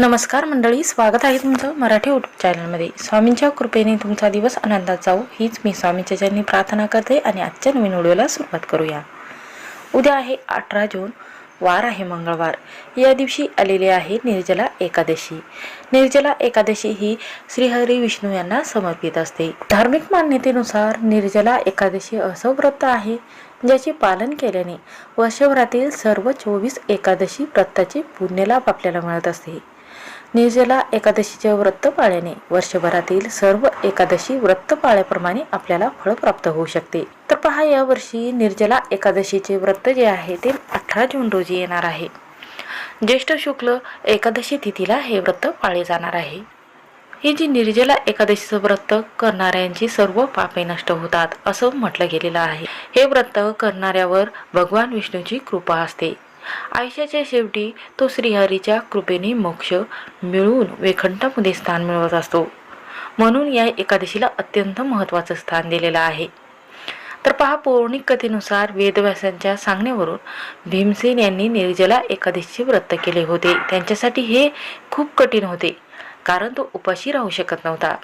नमस्कार मंडळी स्वागत आहे तुमचं मराठी यूट्यूब चॅनलमध्ये स्वामींच्या कृपेने तुमचा दिवस आनंदात जाऊ हीच मी स्वामींच्या चरणी प्रार्थना करते आणि आजच्या नवीन व्हिडिओला सुरुवात करूया. उद्या आहे अठरा जून वार आहे मंगळवार. या दिवशी आलेली आहे निर्जला एकादशी. निर्जला एकादशी ही श्रीहरी विष्णू यांना समर्पित असते. धार्मिक मान्यतेनुसार निर्जला एकादशी असं व्रत आहे ज्याचे पालन केल्याने वर्षभरातील सर्व चोवीस एकादशी व्रताचे पुण्यलाभ आपल्याला मिळत असते. निर्जला एकादशीचे व्रत पाळल्याने वर्षभरातील सर्व एकादशी व्रत पाळल्याप्रमाणे आपल्याला फळ प्राप्त होऊ शकते. तर पहा या वर्षी निर्जला एकादशीचे व्रत जे आहे ते अठरा जून रोजी येणार आहे. ज्येष्ठ शुक्ल एकादशी तिथीला हे व्रत पाळले जाणार आहे. ही जी निर्जला एकादशीचं व्रत करणाऱ्यांची सर्व पापे नष्ट होतात असं म्हटलं गेलेलं आहे. हे व्रत करणाऱ्यावर भगवान विष्णूची कृपा असते. आयुष्याच्या शेवटी तो श्रीहरीच्या कृपेने मोक्ष मिळवून वेखंठामध्ये स्थान मिळवत असतो. म्हणून या एकादशीला अत्यंत महत्त्वाचं स्थान दिलेलं आहे. तर पहा पौराणिक कथेनुसार वेदव्यासांच्या सांगण्यावरून भीमसेन यांनी निर्जला एकादशीचे व्रत केले होते. त्यांच्यासाठी हे खूप कठीण होते कारण तो उपाशी राहू शकत नव्हता.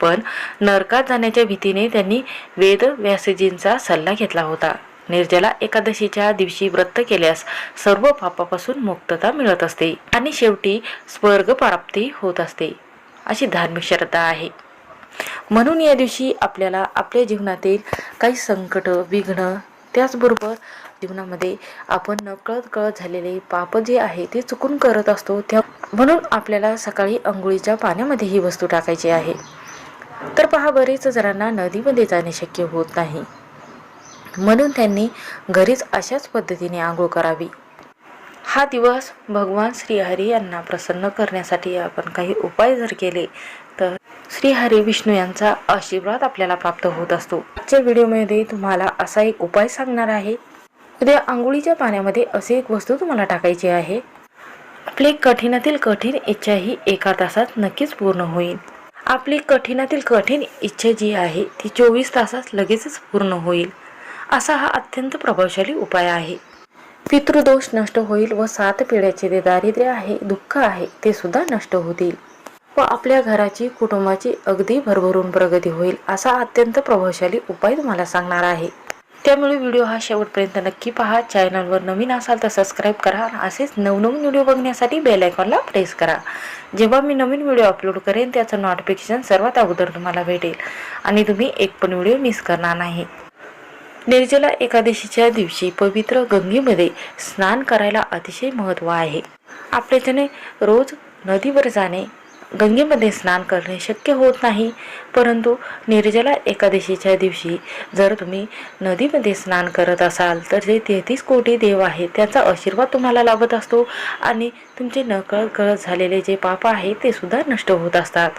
पण नरकात जाण्याच्या भीतीने त्यांनी वेदव्यासजींचा सल्ला घेतला होता. निर्जला एकादशीच्या दिवशी व्रत केल्यास सर्व पापापासून मुक्तता मिळत असते आणि शेवटी स्वर्ग प्राप्ती होत असते. अशी धार्मिक श्रद्धा आहे. म्हणून या दिवशी आपल्याला आपल्या जीवनातील काही संकट विघ्न त्याचबरोबर जीवनामध्ये आपण नकळत कळत झालेले पाप जे आहे ते चुकून करत असतो. त्या म्हणून आपल्याला सकाळी अंघोळीच्या पाण्यामध्ये ही वस्तू टाकायची आहे. तर पहा बरेच जणांना नदीमध्ये जाणे शक्य होत नाही. म्हणून त्यांनी घरीच अशाच पद्धतीने आंघोळ करावी. हा दिवस भगवान श्रीहरी यांना प्रसन्न करण्यासाठी आपण काही उपाय जर केले तर श्रीहरी विष्णू यांचा आशीर्वाद आपल्याला प्राप्त होत असतो. आजच्या व्हिडिओमध्ये तुम्हाला असा एक उपाय सांगणार आहे. उद्या आंघोळीच्या पाण्यामध्ये असे एक वस्तू तुम्हाला टाकायची आहे. आपली कठीणातील कठीण इच्छा ही एका तासात नक्कीच पूर्ण होईल. आपली कठीणातील कठीण इच्छा जी आहे ती चोवीस तासात लगेचच पूर्ण होईल. असा हा अत्यंत प्रभावशाली उपाय आहे. पितृदोष नष्ट होईल व सात पिढ्याचे जे दारिद्र्य आहे दुःख आहे ते सुद्धा नष्ट होतील. व आपल्या घराची कुटुंबाची अगदी भरभरून प्रगती होईल असा अत्यंत प्रभावशाली उपाय तुम्हाला सांगणार आहे. त्यामुळे व्हिडिओ हा शेवटपर्यंत नक्की पहा. चॅनलवर नवीन असाल तर सबस्क्राईब करा आणि असेच नवनवीन व्हिडिओ बघण्यासाठी बेल आयकॉनला प्रेस करा. जेव्हा मी नवीन व्हिडिओ अपलोड करेन त्याचं नोटिफिकेशन सर्वात अगोदर तुम्हाला भेटेल आणि तुम्ही एक पण व्हिडिओ मिस करणार नाही. निर्जला एकादशीच्या दिवशी पवित्र गंगेमध्ये स्नान करायला अतिशय महत्त्व आहे. आपल्याच्याने रोज नदीवर जाणे गंगेमध्ये स्नान करणे शक्य होत नाही. परंतु निर्जला एकादशीच्या दिवशी जर तुम्ही नदीमध्ये स्नान करत असाल तर जे तेहतीस कोटी देव आहेत त्याचा आशीर्वाद तुम्हाला लाभत असतो आणि तुमचे नकळत कळत झालेले जे पाप आहे ते सुद्धा नष्ट होत असतात.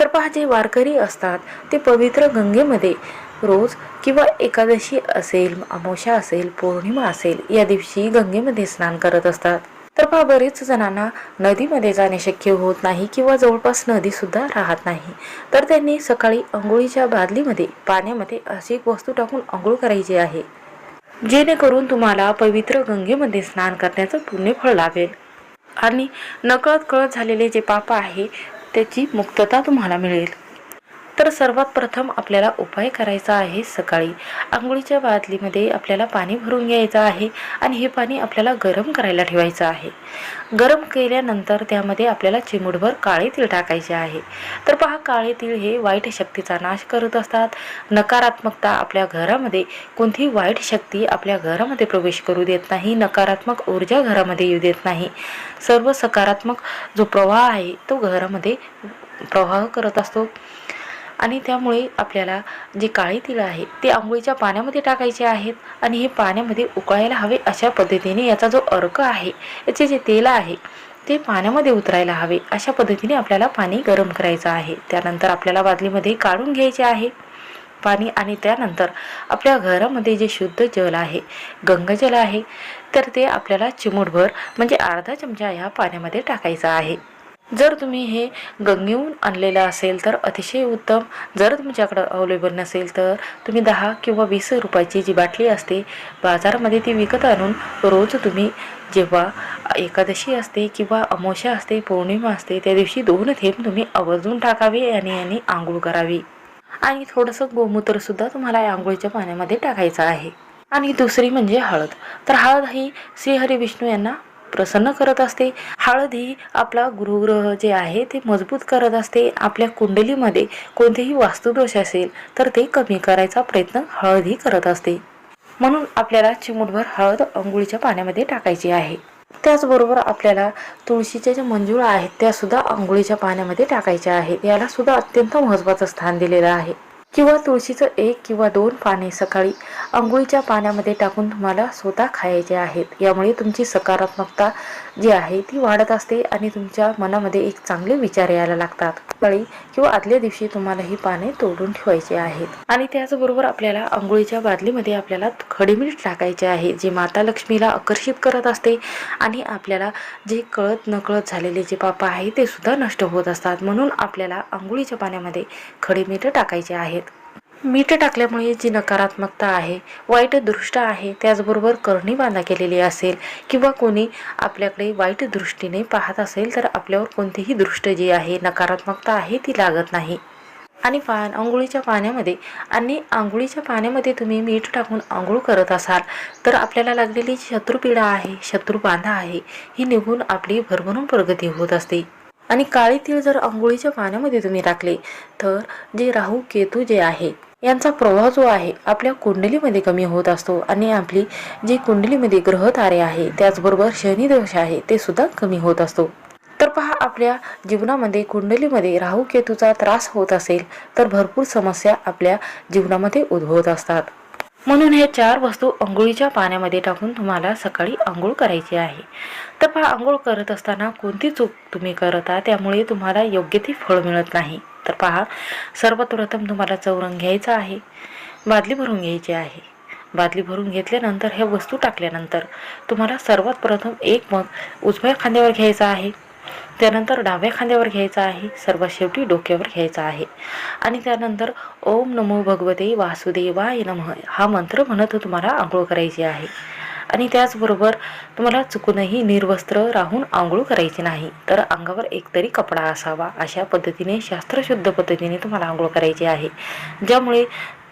तर पहा जे वारकरी असतात ते पवित्र गंगेमध्ये रोज किंवा एकादशी असेल अमावस्या असेल पौर्णिमा असेल या दिवशी गंगेमध्ये स्नान करत असतात. तर पहा बरेच जणांना नदीमध्ये जाणे शक्य होत नाही किंवा जवळपास नदीसुद्धा राहत नाही. तर त्यांनी सकाळी अंघोळीच्या बादलीमध्ये पाण्यामध्ये अशी एक वस्तू टाकून अंघोळ करायची आहे. जेणेकरून तुम्हाला पवित्र गंगेमध्ये स्नान करण्याचं पुण्यफळ लाभेल. आणि नकळत कळत झालेले जे पाप आहे त्याची मुक्तता तुम्हाला मिळेल. तर सर्वात प्रथम आपल्याला उपाय करायचा आहे सकाळी. आंघोळीच्या बादलीमध्ये आपल्याला पाणी भरून घ्यायचं आहे आणि हे पाणी आपल्याला गरम करायला ठेवायचं आहे. गरम केल्यानंतर त्यामध्ये आपल्याला चिमूटभर काळे तीळ टाकायचे आहे. तर पहा काळे तीळ हे वाईट शक्तीचा नाश करत असतात. नकारात्मकता आपल्या घरामध्ये कोणतीही वाईट शक्ती आपल्या घरामध्ये प्रवेश करू देत नाही. नकारात्मक ऊर्जा घरामध्ये येऊ देत नाही. सर्व सकारात्मक जो प्रवाह आहे तो घरामध्ये प्रवाह करत असतो. आणि त्यामुळे आपल्याला जे काळी तिळ आहे ते आंघोळीच्या पाण्यामध्ये टाकायचे आहेत आणि हे पाण्यामध्ये उकळायला हवे अशा पद्धतीने याचा जो अर्क आहे याचे जे तेल आहे ते पाण्यामध्ये उतरायला हवे अशा पद्धतीने आपल्याला पाणी गरम करायचं आहे. त्यानंतर आपल्याला बादलीमध्ये काढून घ्यायचे आहे. पाणी आणि त्यानंतर आपल्या घरामध्ये जे शुद्ध जल आहे गंगाजल आहे तर ते आपल्याला चिमूटभर म्हणजे अर्धा चमचा ह्या पाण्यामध्ये टाकायचं आहे. जर तुम्ही हे गंगेहून आणलेलं असेल तर अतिशय उत्तम. जर तुमच्याकडं अवेलेबल नसेल तर तुम्ही दहा किंवा वीस रुपयाची जी बाटली असते बाजारामध्ये ती विकत आणून रोज तुम्ही जेव्हा एकादशी असते किंवा अमावस्या असते पौर्णिमा असते त्या दिवशी दोन थेंब तुम्ही आवर्जून टाकावे आणि यांनी आंघोळ करावी. आणि थोडंसं गोमूत्रसुद्धा तुम्हाला आंघोळीच्या पाण्यामध्ये टाकायचं आहे. आणि दुसरी म्हणजे हळद. तर हळद ही श्रीहरी विष्णू यांना प्रसन्न करत असते. हळद ही आपला गृहग्रह जे आहे ते मजबूत करत असते. आपल्या कुंडलीमध्ये कोणतेही वास्तुदोष असेल तर ते कमी करायचा प्रयत्न हळद ही करत असते. म्हणून आपल्याला चिमूटभर हळद अंघोळीच्या पाण्यामध्ये टाकायची आहे. त्याचबरोबर आपल्याला तुळशीच्या ज्या मंजुळा आहेत त्या सुद्धा आंघोळीच्या पाण्यामध्ये टाकायच्या आहेत याला सुद्धा अत्यंत महत्त्वाचं स्थान दिलेलं आहे. किंवा तुळशीचं एक किंवा दोन पाने सकाळी आंघोळीच्या पाण्यामध्ये टाकून तुम्हाला स्वतः खायचे आहेत. यामुळे तुमची सकारात्मकता जी आहे ती वाढत असते आणि तुमच्या मनामध्ये एक चांगले विचार यायला लागतात. सकाळी किंवा आदल्या दिवशी तुम्हाला ही पाने तोडून ठेवायची आहेत. आणि त्याचबरोबर आपल्याला आंघोळीच्या बादलीमध्ये आपल्याला खडीमीठ टाकायचे आहे जे माता लक्ष्मीला आकर्षित करत असते आणि आपल्याला जे कळत नकळत झालेले जे पाप आहे ते सुद्धा नष्ट होत असतात. म्हणून आपल्याला आंघोळीच्या पाण्यामध्ये खडीमीठ टाकायचे आहेत. मीठ टाकल्यामुळे जी नकारात्मकता आहे वाईट दृष्ट आहे त्याचबरोबर करणी बांधा केलेली असेल किंवा कोणी आपल्याकडे वाईट दृष्टीने पाहत असेल तर आपल्यावर कोणतीही दृष्ट जी आहे नकारात्मकता आहे ती लागत नाही. आणि पान आंघोळीच्या पाण्यामध्ये आणि आंघोळीच्या पाण्यामध्ये तुम्ही मीठ टाकून आंघोळ करत असाल तर आपल्याला लागलेली जी शत्रुपीडा आहे शत्रुबाधा आहे ही निघून आपली भरभरून प्रगती होत असते. आणि काळी तीळ जर आंघोळीच्या पाण्यामध्ये तुम्ही टाकले तर जे राहू केतू जे आहे यांचा प्रभाव जो आहे आपल्या कुंडलीमध्ये कमी होत असतो. आणि आपली जी कुंडलीमध्ये ग्रह तारे आहे त्याचबरोबर शनिदोष आहे ते सुद्धा कमी होत असतो. तर पहा आपल्या जीवनामध्ये कुंडलीमध्ये राहू केतूचा त्रास होत असेल तर भरपूर समस्या आपल्या जीवनामध्ये उद्भवत असतात. म्हणून हे चार वस्तू आंघोळीच्या पाण्यामध्ये टाकून तुम्हाला सकाळी आंघोळ करायची आहे. तर पहा आंघोळ करत असताना कोणती चूक तुम्ही करता त्यामुळे तुम्हाला योग्य ती फळ मिळत नाही. तर पहा सर्वप्रथम तुम्हाला चौरंग घ्यायचा आहे बादली भरून घ्यायची आहे. बादली भरून घेतल्यानंतर ह्या वस्तू टाकल्यानंतर तुम्हाला सर्वात प्रथम एक मग उजव्या खांद्यावर घ्यायचा आहे. त्यानंतर डाव्या खांद्यावर घ्यायचा आहे. सर्वात शेवटी डोक्यावर घ्यायचा आहे. आणि त्यानंतर ओम नमो भगवते वासुदेवाय नमः. हा मंत्र म्हणत तुम्हाला आंघोळ करायची आहे. आणि त्याचबरोबर तुम्हाला चुकूनही निर्वस्त्र राहून आंघोळ करायची नाही. तर अंगावर एकतरी कपडा असावा. अशा पद्धतीने शास्त्रशुद्ध पद्धतीने तुम्हाला आंघोळ करायची आहे. ज्यामुळे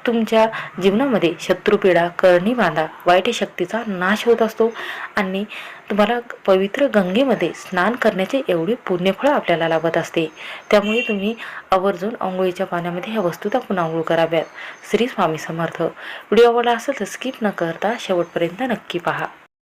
तुमच्या जीवनामध्ये शत्रुपीडा करणी बांधा वाईट शक्तीचा नाश होत असतो. आणि तुम्हाला पवित्र गंगेमध्ये स्नान करण्याचे एवढे पुण्यफळ आपल्याला लाभत असते. त्यामुळे तुम्ही आवर्जून आंघोळीच्या पाण्यामध्ये ह्या वस्तू टाकून आंघोळ कराव्यात. श्री स्वामी समर्थ. व्हिडिओ आवडला असेल तर स्किप न करता शेवटपर्यंत नक्की पहा.